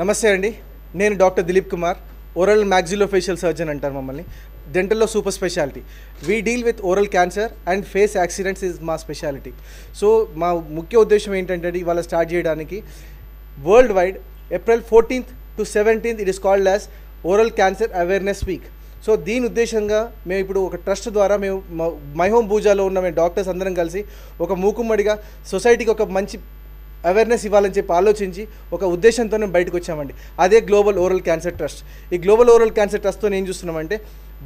నమస్తే అండి. నేను doctor Dileep Kumar oral maxillofacial surgeon అంటారు మమ్మల్ని. డెంటల్లో super speciality we deal with oral cancer and face accidents is మా స్పెషాలిటీ సో మా ముఖ్య ఉద్దేశం ఏంటంటే ఇవాళ స్టార్ట్ చేయడానికి world wide April fourteenth to seventeenth it is called as oral cancer awareness week so దీని ఉద్దేశంగా మేము ఇప్పుడు ఒక ట్రస్ట్ ద్వారా మేము మై హోమ్ పూజాలో ఉన్న మేము డాక్టర్స్ అందరం కలిసి ఒక మూకుమ్మడిగా సొసైటీకి ఒక మంచి అవేర్నెస్ ఇవ్వాలని చెప్పి ఆలోచించి ఒక ఉద్దేశంతో మేము బయటకు వచ్చామండి. అదే గ్లోబల్ ఓరల్ క్యాన్సర్ ట్రస్ట్ ఈ గ్లోబల్ ఓరల్ క్యాన్సర్ ట్రస్ట్తో ఏం చూస్తున్నామంటే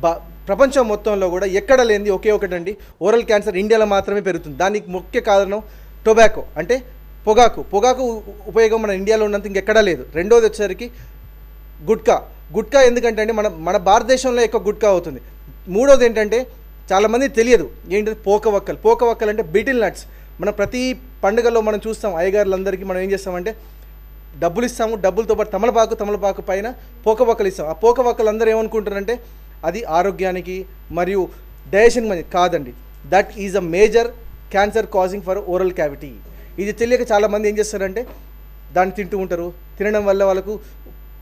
బా ప్రపంచం మొత్తంలో కూడా ఎక్కడ లేనిది ఒకే ఒకటండి ఓరల్ క్యాన్సర్ ఇండియాలో మాత్రమే పెరుగుతుంది. దానికి ముఖ్య కారణం టొబాకో అంటే పొగాకు. పొగాకు ఉపయోగం మన ఇండియాలో ఉన్నంత ఇంకెక్కడా లేదు. రెండోది వచ్చేసరికి గుట్కా. గుట్కా ఎందుకంటే అండి మన మన భారతదేశంలో ఎక్కువ గుట్కా అవుతుంది. మూడోది ఏంటంటే చాలామంది తెలియదు. ఏంటంటే పోక వక్కలు పోక వక్కలు అంటే బీటిల్ నట్స్. మన ప్రతి పండుగలో మనం చూస్తాం అయ్యగారులందరికీ మనం ఏం చేస్తామంటే డబ్బులు ఇస్తాము డబ్బులతో పాటు తమలపాకు తమలపాకు పైన పోక వక్కలు ఇస్తాం. ఆ పోక అందరూ ఏమనుకుంటారంటే అది ఆరోగ్యానికి మరియు డైజెషన్ మంచి కాదండి. That is a major cancer causing for oral cavity ఇది తెలియక చాలామంది ఏం చేస్తారంటే దాన్ని తింటూ ఉంటారు. తినడం వల్ల వాళ్ళకు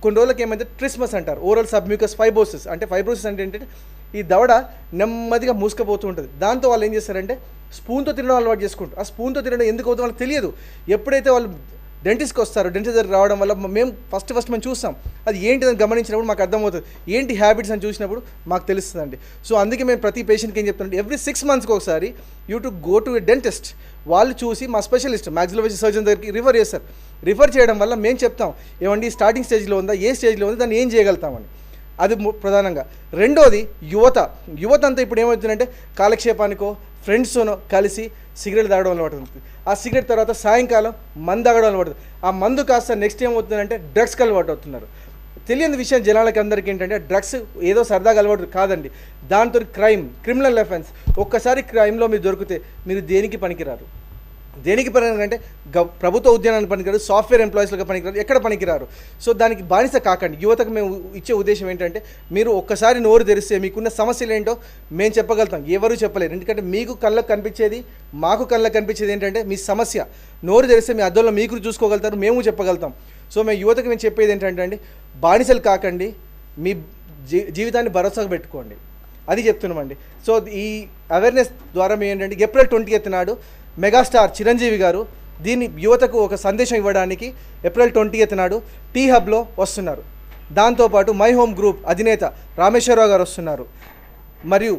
కొన్ని రోజులకి ఏమైతే ట్రిస్మస్ అంటారు. ఓరల్ సబ్మ్యూకస్ ఫైబోసిస్ అంటే ఫైబ్రోసిస్ అంటే ఏంటంటే ఈ దవడ నెమ్మదిగా మూసుకుపోతూ ఉంటుంది. దాంతో వాళ్ళు ఏం చేస్తారంటే స్పూన్తో తినడం అలవాటు చేసుకుంటారు. ఆ స్పూన్తో తినడం ఎందుకు అవుతుంది వాళ్ళకి తెలియదు. ఎప్పుడైతే వాళ్ళు డెంటిస్ట్కి వస్తారు డెంటిస్ట్ దగ్గర రావడం వల్ల మేము ఫస్ట్ ఫస్ట్ మేము చూస్తాం. అది ఏంటిదని గమనించినప్పుడు మాకు అర్థమవుతుంది. ఏంటి హ్యాబిట్స్ అని చూసినప్పుడు మాకు తెలుస్తుందండి. సో అందుకే మేము ప్రతి పేషెంట్కి ఏం చెప్తున్నాం ఎవ్రీ సిక్స్ మంత్స్కి ఒకసారి you to go to a dentist వాళ్ళు చూసి మా స్పెషలిస్ట్ మ్యాక్సిలోజీ సర్జన్ దగ్గరికి రిఫర్ చేస్తారు. రిఫర్ చేయడం వల్ల మేము చెప్తాం ఏమండి స్టార్టింగ్ స్టేజ్లో ఉందా? ఏ స్టేజ్లో ఉందా? దాన్ని ఏం చేయగలుగుతామని అది ప్రధానంగా. రెండోది యువత. యువత అంతా ఇప్పుడు ఏమవుతుందంటే కాలక్షేపానికో ఫ్రెండ్స్తోనో కలిసి సిగరెట్ తాగడం అలవాటు ఉంటుంది ఆ సిగరెట్ తర్వాత సాయంకాలం మందు తాగడం అలవాటు ఆ మందు కాస్త నెక్స్ట్ ఏమవుతుందంటే డ్రగ్స్కి అలవాటు అవుతున్నారు. తెలియని విషయం జనాలకి అందరికీ ఏంటంటే డ్రగ్స్ ఏదో సరదాగా అలవాటు కాదండి. దాంతో క్రైమ్ క్రిమినల్ అఫెన్స్ ఒక్కసారి క్రైమ్లో మీరు దొరికితే మీరు దేనికి పనికిరారు? దేనికి పనికిరారు అంటే గ ప్రభుత్వ ఉద్యానానికి పనికిరారు సాఫ్ట్వేర్ ఎంప్లాయీస్లుగా పనికిరారు ఎక్కడ పనికిరారు? సో దానికి బానిస కాకండి. యువతకు మేము ఇచ్చే ఉద్దేశం ఏంటంటే మీరు ఒక్కసారి నోరు తెరిస్తే మీకున్న సమస్యలు ఏంటో మేము చెప్పగలుగుతాం. ఎవరు చెప్పలేరు. ఎందుకంటే మీకు కళ్ళకు కనిపించేది మాకు కళ్ళకు కనిపించేది ఏంటంటే మీ సమస్య. నోరు తెరిస్తే మీ అద్దంలో మీకు చూసుకోగలుగుతారు మేము చెప్పగలుగుతాం. సో మేము యువతకు మేము చెప్పేది ఏంటంటే అండి బానిసలు కాకండి మీ జీ జీవితాన్ని భరోసాగా పెట్టుకోండి. అది చెప్తున్నామండి. సో ఈ అవేర్నెస్ ద్వారా మేము ఏంటంటే ఏప్రిల్ ట్వంటీ ఎయిత్ నాడు మెగాస్టార్ చిరంజీవి గారు దీని యువతకు ఒక సందేశం ఇవ్వడానికి ఏప్రిల్ ట్వంటీ ఎయిత్ నాడు టీ హబ్లో వస్తున్నారు. దాంతోపాటు మై హోమ్ గ్రూప్ అధినేత రామేశ్వరరావు గారు వస్తున్నారు. మరియు